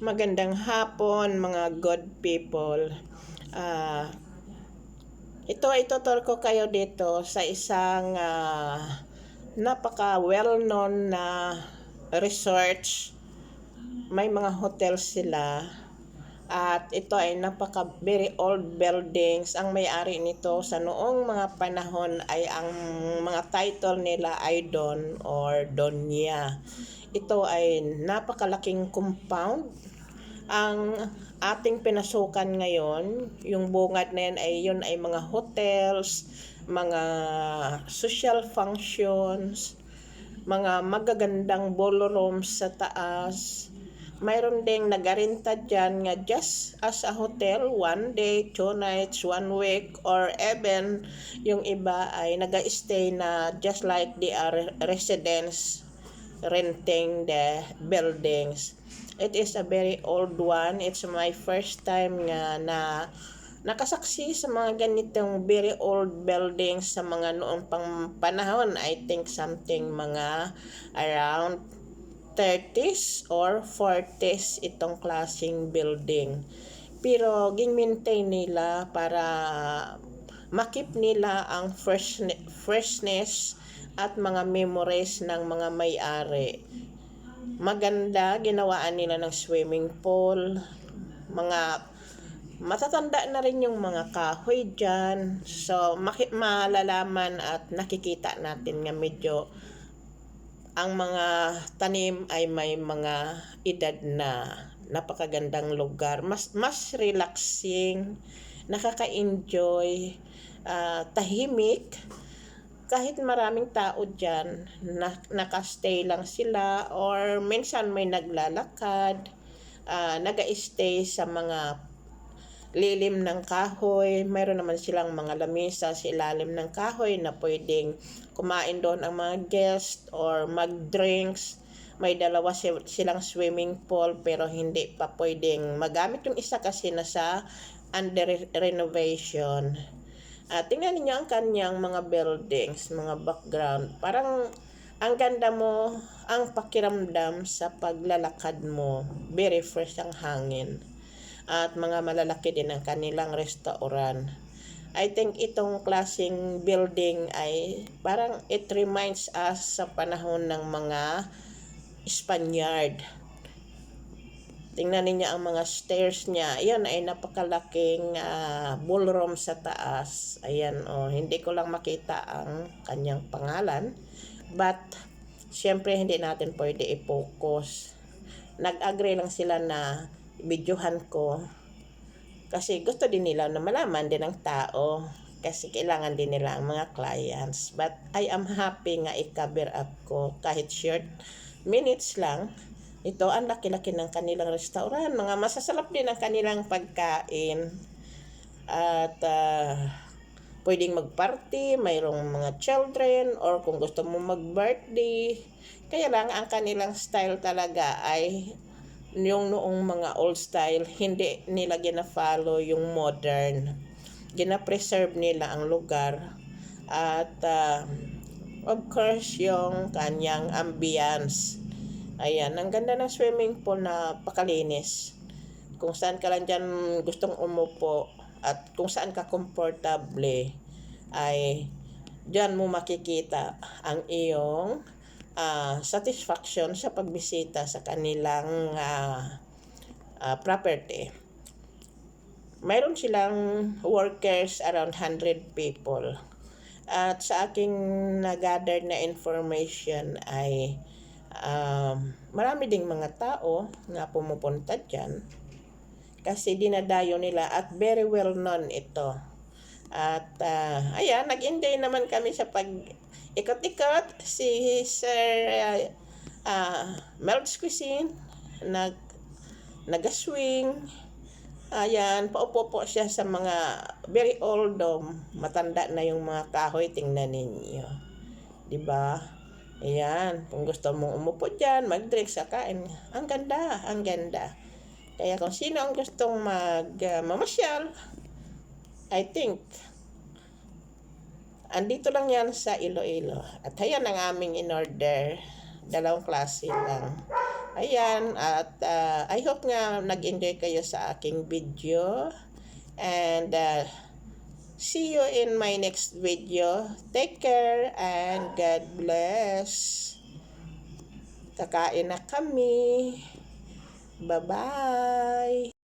Magandang hapon mga good people. Ah, ito ituturo ko kayo dito sa isang ah, napaka well-known na research. May mga hotels sila at ito ay napaka very old buildings. Ang may-ari nito sa noong mga panahon ay ang mga title nila ay Don or Donya. Ito ay napakalaking compound. Ang ating pinasukan ngayon, yung bungad na yan ay yun ay mga hotels, mga social functions, mga magagandang ballrooms sa taas, mayroon ding nagarenta dyan nga just as a hotel, one day, two nights, one week, or even yung iba ay nag-stay na just like they are residents renting the buildings. It is a very old one. It's my first time nga na nakasaksi sa mga ganitong very old buildings sa mga noong pang panahon. I think something mga around 30s or 40s itong klaseng building. Pero ging-maintain nila para makip nila ang fresh, freshness at mga memories ng mga may-ari. Maganda, ginawaan nila ng swimming pool, mga matatanda na rin yung mga kahoy dyan. So, malalaman at nakikita natin nga medyo ang mga tanim ay may mga edad na napakagandang lugar. Mas, mas relaxing, nakaka-enjoy, ah, tahimik. Kahit maraming tao dyan, na, nakastay lang sila or minsan may naglalakad, ah, naga-stay sa mga lilim ng kahoy. Mayroon naman silang mga lamesa sa ilalim ng kahoy na pwedeng kumain doon ang mga guest or mag-drinks. May dalawa si- silang swimming pool pero hindi pa pwedeng magamit yung isa kasi nasa under renovation. At tingnan ninyo ang kanyang mga buildings, mga background. Parang ang ganda mo, ang pakiramdam sa paglalakad mo. Very fresh ang hangin at mga malalaki din ang kanilang restaurant. I think itong klaseng building ay parang it reminds us sa panahon ng mga Spaniard. Tingnan ninyo ang mga stairs niya. Ayan ay napakalaking ah, ballroom sa taas. Ayan oh, hindi ko lang makita ang kanyang pangalan. But syempre hindi natin pwede i-focus. Nag-agree lang sila na videohan ko. Kasi gusto din nila na malaman din ng tao. Kasi kailangan din nila ang mga clients. But I am happy nga i-cover up ko. Kahit short minutes lang. Ito ang laki-laki ng kanilang restaurant. Mga masasarap din ang kanilang pagkain. At ah, pwedeng mag-party, mayroong mga children, or kung gusto mo mag-birthday. Kaya lang, ang kanilang style talaga ay yung noong mga old style, hindi nila gina-follow yung modern. Gina-preserve nila ang lugar. At ah, of course, yung kanyang ambience. Ayan, ang ganda ng swimming pool na pakalinis. Kung saan ka lang dyan gustong umupo at kung saan ka komportable ay dyan mo makikita ang iyong ah, satisfaction sa pagbisita sa kanilang ah, ah, property. Mayroon silang workers around 100 people. At sa aking na-gather na information ay um, marami ding mga tao na pumupunta dyan kasi dinadayo nila at very well known ito. At ah, ayan, nag-enjoy naman kami sa pag ikot-ikot si Sir uh, uh, Mel's Cuisine nag nagaswing ayan paupo po siya sa mga very old um, matanda na yung mga kahoy tingnan ninyo. Di ba ayan kung gusto mong umupo diyan mag-drink sa kain. Ang ganda ang ganda. Kaya kung sino ang gustong mag uh, mamasyal I think andito lang yan sa Iloilo. At ayan ang aming in-order. Dalawang klase lang. Ayan, at ah, I hope nga nag-enjoy kayo sa aking video. And uh, see you in my next video. Take care and God bless. Kakain na kami. Bye-bye.